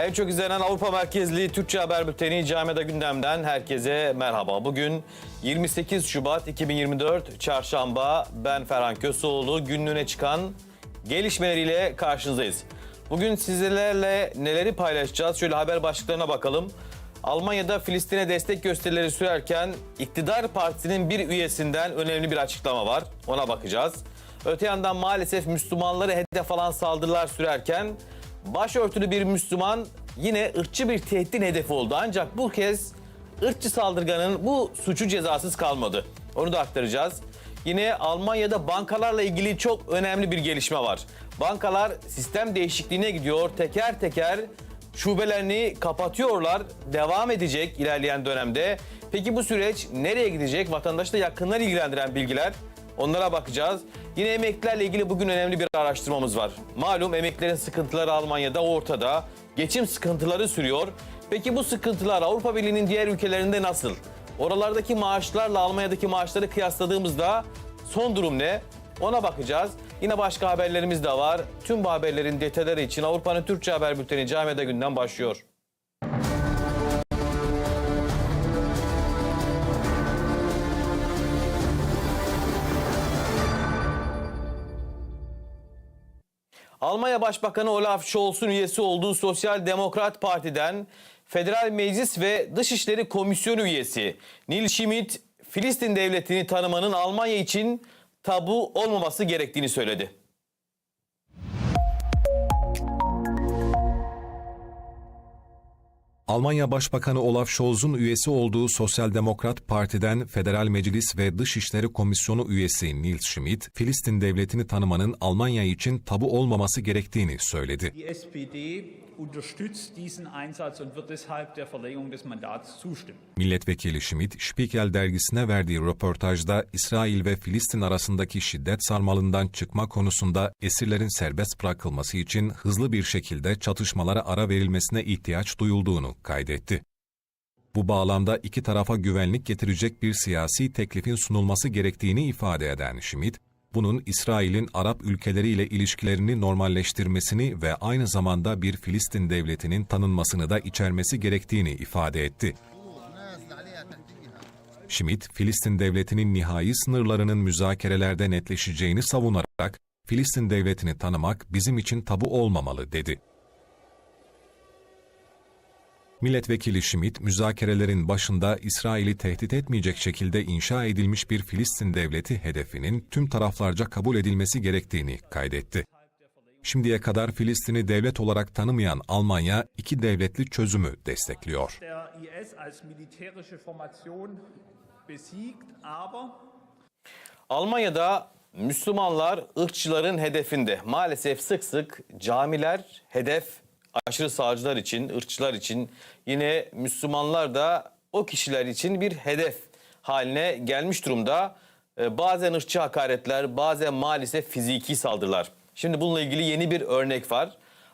En çok izlenen Avrupa merkezli Türkçe haber bülteni Camiada Gündem'den herkese merhaba. Bugün 28 Şubat 2024 Çarşamba. Ben Ferhan Köseoğlu. Günlüğüne çıkan gelişmeleriyle karşınızdayız. Bugün sizlerle neleri paylaşacağız? Şöyle haber başlıklarına bakalım. Almanya'da Filistin'e destek gösterileri sürerken iktidar partisinin bir üyesinden önemli bir açıklama var. Ona bakacağız. Öte yandan maalesef Müslümanları hedef alan saldırılar sürerken başörtülü bir Müslüman yine ırkçı bir tehditin hedefi oldu. Ancak bu kez ırkçı saldırganın bu suçu cezasız kalmadı. Onu da aktaracağız. Yine Almanya'da bankalarla ilgili çok önemli bir gelişme var. Bankalar sistem değişikliğine gidiyor. Teker teker şubelerini kapatıyorlar. Devam edecek ilerleyen dönemde. Peki bu süreç nereye gidecek? Vatandaşı da yakından ilgilendiren bilgiler. Onlara bakacağız. Yine emeklilerle ilgili bugün önemli bir araştırmamız var. Malum emeklilerin sıkıntıları Almanya'da ortada. Geçim sıkıntıları sürüyor. Peki bu sıkıntılar Avrupa Birliği'nin diğer ülkelerinde nasıl? Oralardaki maaşlarla Almanya'daki maaşları kıyasladığımızda son durum ne? Ona bakacağız. Yine başka haberlerimiz de var. Tüm bu haberlerin detayları için Avrupa'nın Türkçe Haber Bülteni Camiada Günden başlıyor. Almanya Başbakanı Olaf Scholz'un üyesi olduğu Sosyal Demokrat Parti'den Federal Meclis ve Dışişleri Komisyonu üyesi Neil Schmidt, Filistin devletini tanımanın Almanya için tabu olmaması gerektiğini söyledi. Almanya Başbakanı Olaf Scholz'un üyesi olduğu Sosyal Demokrat Parti'den Federal Meclis ve Dışişleri Komisyonu üyesi Nils Schmidt, Filistin devletini tanımanın Almanya için tabu olmaması gerektiğini söyledi. Unterstützt diesen Einsatz und wird deshalb der Verlängerung des Mandats zustimmen. Milletvekili Schmidt, Spiegel dergisine verdiği röportajda İsrail ve Filistin arasındaki şiddet sarmalından çıkma konusunda esirlerin serbest bırakılması için hızlı bir şekilde çatışmalara ara verilmesine ihtiyaç duyulduğunu kaydetti. Bu bağlamda iki tarafa güvenlik getirecek bir siyasi teklifin sunulması gerektiğini ifade eden Schmidt, bunun İsrail'in Arap ülkeleriyle ilişkilerini normalleştirmesini ve aynı zamanda bir Filistin devletinin tanınmasını da içermesi gerektiğini ifade etti. Schmidt, Filistin devletinin nihai sınırlarının müzakerelerde netleşeceğini savunarak, Filistin devletini tanımak bizim için tabu olmamalı dedi. Milletvekili Schmidt, müzakerelerin başında İsrail'i tehdit etmeyecek şekilde inşa edilmiş bir Filistin devleti hedefinin tüm taraflarca kabul edilmesi gerektiğini kaydetti. Şimdiye kadar Filistin'i devlet olarak tanımayan Almanya, iki devletli çözümü destekliyor. Almanya'da Müslümanlar ırkçıların hedefinde. Maalesef sık sık camiler hedef aşırı sağcılar için, ırkçılar için yine Müslümanlar da o kişiler için bir hedef haline gelmiş durumda. Ee, Bazen ırkçı hakaretler, bazen maalesef fiziki saldırılar. Şimdi bununla ilgili yeni bir örnek var.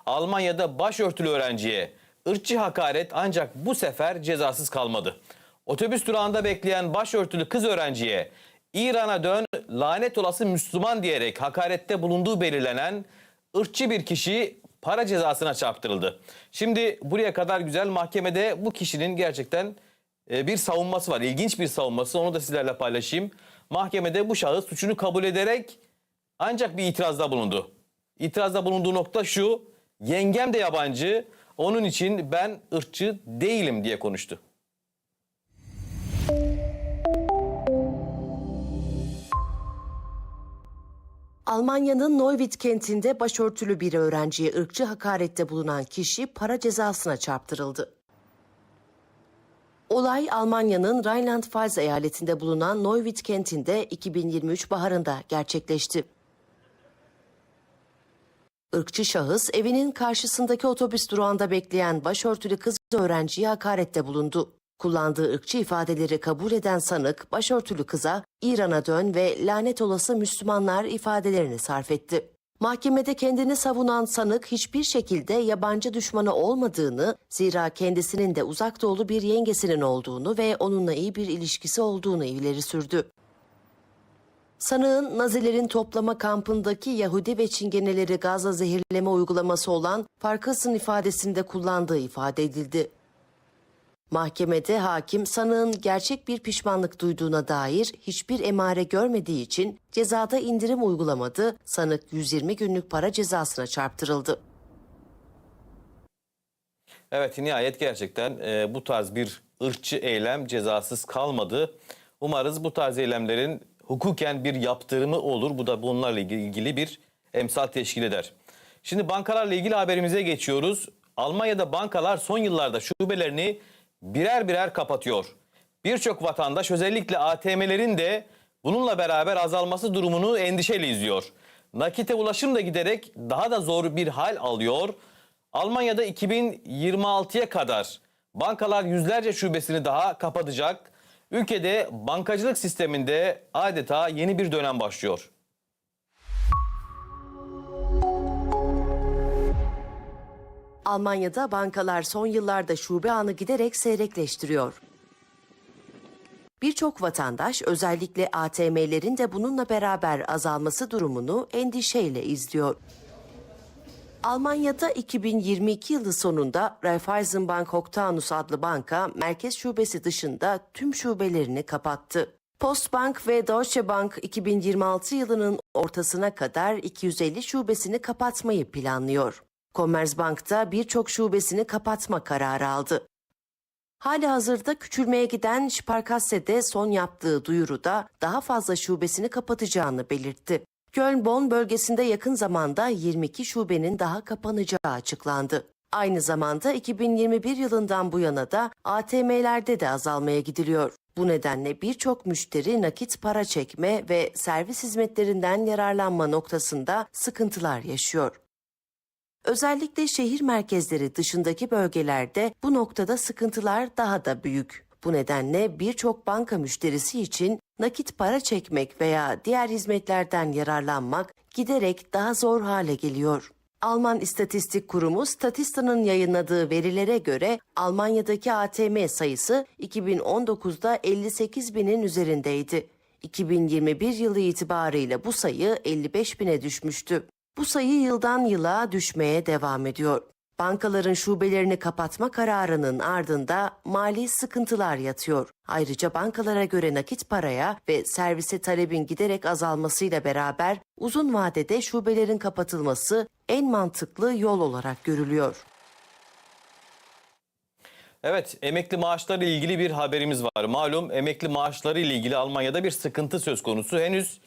Almanya'da başörtülü öğrenciye ırkçı hakaret ancak bu sefer cezasız kalmadı. Otobüs durağında bekleyen başörtülü kız öğrenciye İran'a dön lanet olası Müslüman diyerek hakarette bulunduğu belirlenen ırkçı bir kişi para cezasına çarptırıldı. Şimdi buraya kadar güzel mahkemede bu kişinin gerçekten e, bir savunması var. İlginç bir savunması onu da sizlerle paylaşayım. Mahkemede bu şahıs suçunu kabul ederek ancak bir itirazda bulundu. İtirazda bulunduğu nokta şu. Yengem de yabancı. Onun için ben ırkçı değilim diye konuştu. Almanya'nın Neuwied kentinde başörtülü bir öğrenciye ırkçı hakarette bulunan kişi para cezasına çarptırıldı. Olay Almanya'nın Rheinland-Pfalz eyaletinde bulunan Neuwied kentinde 2023 baharında gerçekleşti. Irkçı şahıs evinin karşısındaki otobüs durağında bekleyen başörtülü kız öğrenciye hakarette bulundu. Kullandığı ırkçı ifadeleri kabul eden sanık başörtülü kıza İran'a dön ve lanet olası Müslümanlar ifadelerini sarf etti. Mahkemede kendini savunan sanık hiçbir şekilde yabancı düşmanı olmadığını, zira kendisinin de uzak doğulu bir yengesinin olduğunu ve onunla iyi bir ilişkisi olduğunu ileri sürdü. Sanığın Nazilerin toplama kampındaki Yahudi ve Çingeneleri gazla zehirleme uygulaması olan Farkas'ın ifadesinde kullandığı ifade edildi. Mahkemede hakim sanığın gerçek bir pişmanlık duyduğuna dair hiçbir emare görmediği için cezada indirim uygulamadı, sanık 120 günlük para cezasına çarptırıldı. Evet nihayet gerçekten e, bu tarz bir ırkçı eylem cezasız kalmadı. Umarız bu tarz eylemlerin hukuken bir yaptırımı olur. Bu da bunlarla ilgili bir emsal teşkil eder. Şimdi bankalarla ilgili haberimize geçiyoruz. Almanya'da bankalar son yıllarda şubelerini birer birer kapatıyor. Birçok vatandaş özellikle ATM'lerin de bununla beraber azalması durumunu endişeyle izliyor. Nakite ulaşım da giderek daha da zor bir hal alıyor. Almanya'da 2026'ya kadar bankalar yüzlerce şubesini daha kapatacak. Ülkede bankacılık sisteminde adeta yeni bir dönem başlıyor. Almanya'da bankalar son yıllarda şube ağını giderek seyrekleştiriyor. Birçok vatandaş özellikle ATM'lerin de bununla beraber azalması durumunu endişeyle izliyor. Almanya'da 2022 yılı sonunda Raiffeisenbank Oktanus adlı banka merkez şubesi dışında tüm şubelerini kapattı. Postbank ve Deutsche Bank 2026 yılının ortasına kadar 250 şubesini kapatmayı planlıyor. Commerzbank da birçok şubesini kapatma kararı aldı. Hali hazırda küçülmeye giden Sparkasse'de son yaptığı duyuruda daha fazla şubesini kapatacağını belirtti. Köln-Bonn bölgesinde yakın zamanda 22 şubenin daha kapanacağı açıklandı. Aynı zamanda 2021 yılından bu yana da ATM'lerde de azalmaya gidiliyor. Bu nedenle birçok müşteri nakit para çekme ve servis hizmetlerinden yararlanma noktasında sıkıntılar yaşıyor. Özellikle şehir merkezleri dışındaki bölgelerde bu noktada sıkıntılar daha da büyük. Bu nedenle birçok banka müşterisi için nakit para çekmek veya diğer hizmetlerden yararlanmak giderek daha zor hale geliyor. Alman İstatistik Kurumu Statista'nın yayınladığı verilere göre Almanya'daki ATM sayısı 2019'da 58 binin üzerindeydi. 2021 yılı itibarıyla bu sayı 55 bine düşmüştü. Bu sayı yıldan yıla düşmeye devam ediyor. Bankaların şubelerini kapatma kararının ardında mali sıkıntılar yatıyor. Ayrıca bankalara göre nakit paraya ve servise talebin giderek azalmasıyla beraber uzun vadede şubelerin kapatılması en mantıklı yol olarak görülüyor. Evet, emekli maaşları ilgili bir haberimiz var. Malum emekli maaşları ile ilgili Almanya'da bir sıkıntı söz konusu. Henüz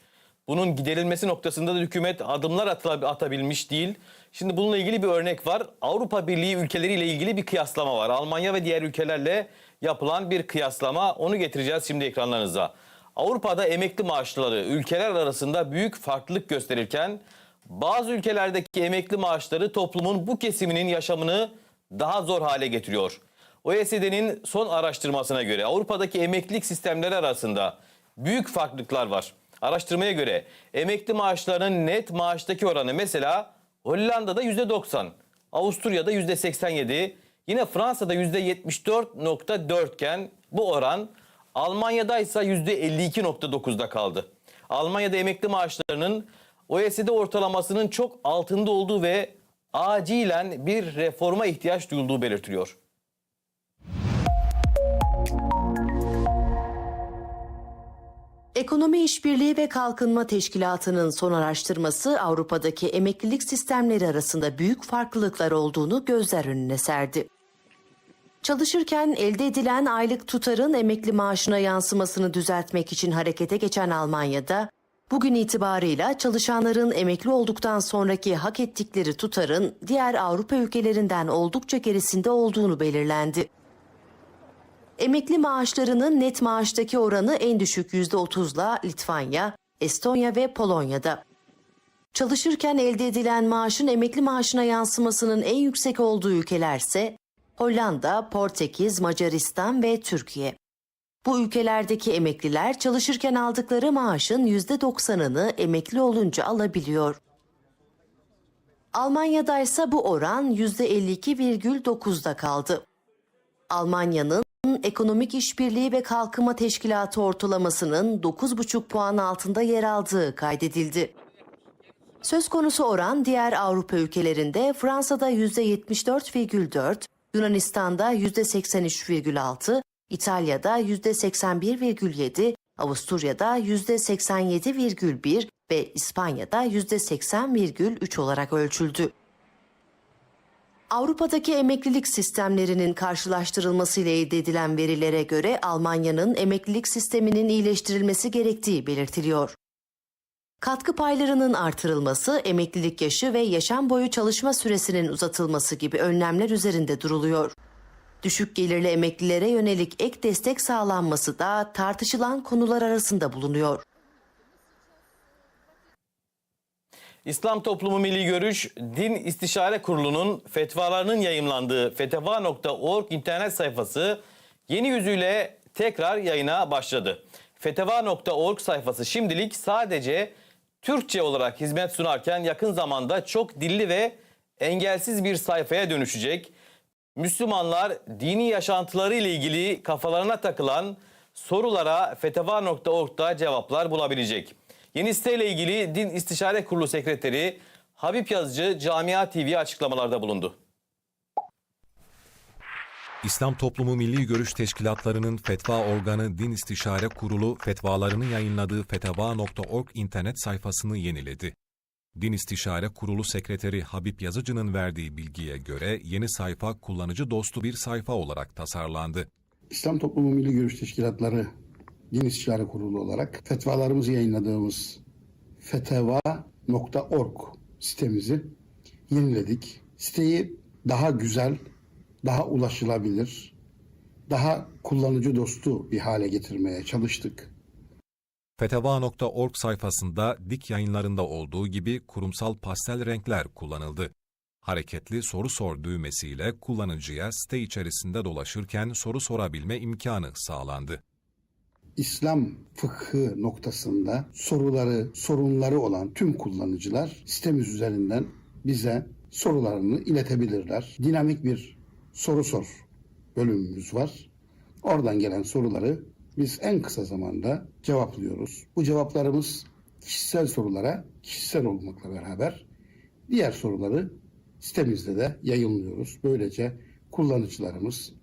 bunun giderilmesi noktasında da hükümet adımlar atabilmiş değil. Şimdi bununla ilgili bir örnek var. Avrupa Birliği ülkeleriyle ilgili bir kıyaslama var. Almanya ve diğer ülkelerle yapılan bir kıyaslama. Onu getireceğiz şimdi ekranlarınıza. Avrupa'da emekli maaşları ülkeler arasında büyük farklılık gösterirken bazı ülkelerdeki emekli maaşları toplumun bu kesiminin yaşamını daha zor hale getiriyor. OECD'nin son araştırmasına göre Avrupa'daki emeklilik sistemleri arasında büyük farklılıklar var. Araştırmaya göre emekli maaşlarının net maaştaki oranı mesela Hollanda'da %90, Avusturya'da %87, yine Fransa'da %74.4 iken bu oran Almanya'da ise %52.9'da kaldı. Almanya'da emekli maaşlarının OECD ortalamasının çok altında olduğu ve acilen bir reforma ihtiyaç duyulduğu belirtiliyor. Ekonomi İşbirliği ve Kalkınma Teşkilatı'nın son araştırması Avrupa'daki emeklilik sistemleri arasında büyük farklılıklar olduğunu gözler önüne serdi. Çalışırken elde edilen aylık tutarın emekli maaşına yansımasını düzeltmek için harekete geçen Almanya'da, bugün itibarıyla çalışanların emekli olduktan sonraki hak ettikleri tutarın diğer Avrupa ülkelerinden oldukça gerisinde olduğunu belirlendi. Emekli maaşlarının net maaştaki oranı en düşük %30'la Litvanya, Estonya ve Polonya'da. Çalışırken elde edilen maaşın emekli maaşına yansımasının en yüksek olduğu ülkelerse Hollanda, Portekiz, Macaristan ve Türkiye. Bu ülkelerdeki emekliler çalışırken aldıkları maaşın %90'ını emekli olunca alabiliyor. Almanya'da ise bu oran %52,9'da kaldı. Almanya'nın Ekonomik İşbirliği ve Kalkınma Teşkilatı ortalamasının 9,5 puan altında yer aldığı kaydedildi. Söz konusu oran diğer Avrupa ülkelerinde Fransa'da %74,4, Yunanistan'da %83,6, İtalya'da %81,7, Avusturya'da %87,1 ve İspanya'da %80,3 olarak ölçüldü. Avrupa'daki emeklilik sistemlerinin karşılaştırılmasıyla elde edilen verilere göre Almanya'nın emeklilik sisteminin iyileştirilmesi gerektiği belirtiliyor. Katkı paylarının artırılması, emeklilik yaşı ve yaşam boyu çalışma süresinin uzatılması gibi önlemler üzerinde duruluyor. Düşük gelirli emeklilere yönelik ek destek sağlanması da tartışılan konular arasında bulunuyor. İslam Toplumu Milli Görüş Din İstişare Kurulu'nun fetvalarının yayımlandığı feteva.org internet sayfası yeni yüzüyle tekrar yayına başladı. Feteva.org sayfası şimdilik sadece Türkçe olarak hizmet sunarken yakın zamanda çok dilli ve engelsiz bir sayfaya dönüşecek. Müslümanlar dini yaşantıları ile ilgili kafalarına takılan sorulara feteva.org'da cevaplar bulabilecek. Yeni siteyle ilgili Din İstişare Kurulu Sekreteri Habib Yazıcı Camia TV'ye açıklamalarda bulundu. İslam Toplumu Milli Görüş Teşkilatlarının fetva organı Din İstişare Kurulu fetvalarını yayınladığı fetva.org internet sayfasını yeniledi. Din İstişare Kurulu Sekreteri Habib Yazıcı'nın verdiği bilgiye göre yeni sayfa kullanıcı dostu bir sayfa olarak tasarlandı. İslam Toplumu Milli Görüş Teşkilatları Din İstişare Kurulu olarak fetvalarımızı yayınladığımız feteva.org sitemizi yeniledik. Siteyi daha güzel, daha ulaşılabilir, daha kullanıcı dostu bir hale getirmeye çalıştık. Feteva.org sayfasında dik yayınlarında olduğu gibi kurumsal pastel renkler kullanıldı. Hareketli soru sor düğmesiyle kullanıcıya site içerisinde dolaşırken soru sorabilme imkanı sağlandı. İslam fıkhı noktasında soruları, sorunları olan tüm kullanıcılar sitemiz üzerinden bize sorularını iletebilirler. Dinamik bir soru sor bölümümüz var. Oradan gelen soruları biz en kısa zamanda cevaplıyoruz. Bu cevaplarımız kişisel sorulara kişisel olmakla beraber diğer soruları sitemizde de yayınlıyoruz. Böylece kullanıcılarımız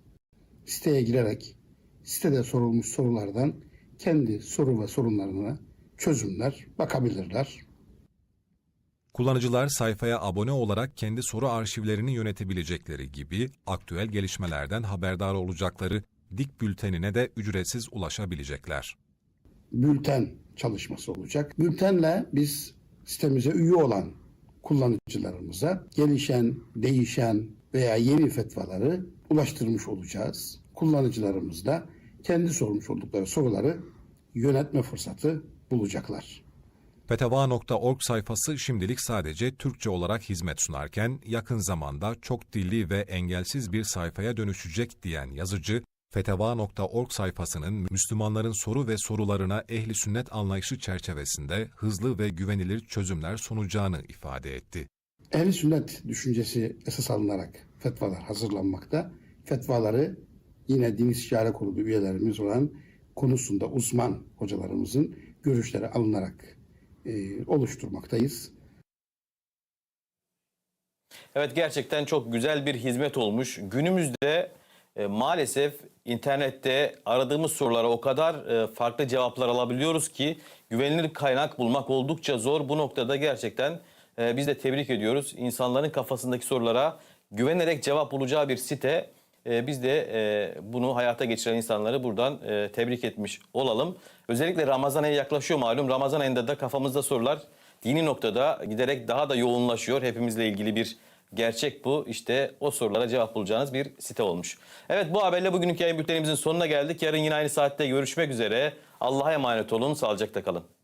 siteye girerek sitede sorulmuş sorulardan kendi soru ve sorunlarına çözümler bakabilirler. Kullanıcılar sayfaya abone olarak kendi soru arşivlerini yönetebilecekleri gibi aktüel gelişmelerden haberdar olacakları Dik bültenine de ücretsiz ulaşabilecekler. Bülten çalışması olacak. Bültenle biz sitemize üye olan kullanıcılarımıza gelişen, değişen veya yeni fetvaları ulaştırmış olacağız. Kullanıcılarımız da kendi sormuş oldukları soruları yönetme fırsatı bulacaklar. Feteva.org sayfası şimdilik sadece Türkçe olarak hizmet sunarken yakın zamanda çok dilli ve engelsiz bir sayfaya dönüşecek diyen yazıcı, Feteva.org sayfasının Müslümanların soru ve sorularına ehli sünnet anlayışı çerçevesinde hızlı ve güvenilir çözümler sunacağını ifade etti. Ehl-i sünnet düşüncesi esas alınarak fetvalar hazırlanmakta. Fetvaları yine Din İstişare Kurulu üyelerimiz olan konusunda uzman hocalarımızın görüşleri alınarak e, oluşturmaktayız. Evet gerçekten çok güzel bir hizmet olmuş. Günümüzde e, maalesef internette aradığımız sorulara o kadar e, farklı cevaplar alabiliyoruz ki güvenilir kaynak bulmak oldukça zor. Bu noktada gerçekten e, biz de tebrik ediyoruz. İnsanların kafasındaki sorulara güvenerek cevap bulacağı bir site. E, biz de e, bunu hayata geçiren insanları buradan e, tebrik etmiş olalım. Özellikle Ramazan ayı yaklaşıyor malum. Ramazan ayında da kafamızda sorular dini noktada giderek daha da yoğunlaşıyor. Hepimizle ilgili bir gerçek bu. İşte o sorulara cevap bulacağınız bir site olmuş. Evet bu haberle bugünkü yayın bültenimizin sonuna geldik. Yarın yine aynı saatte görüşmek üzere. Allah'a emanet olun. Sağlıcakla kalın.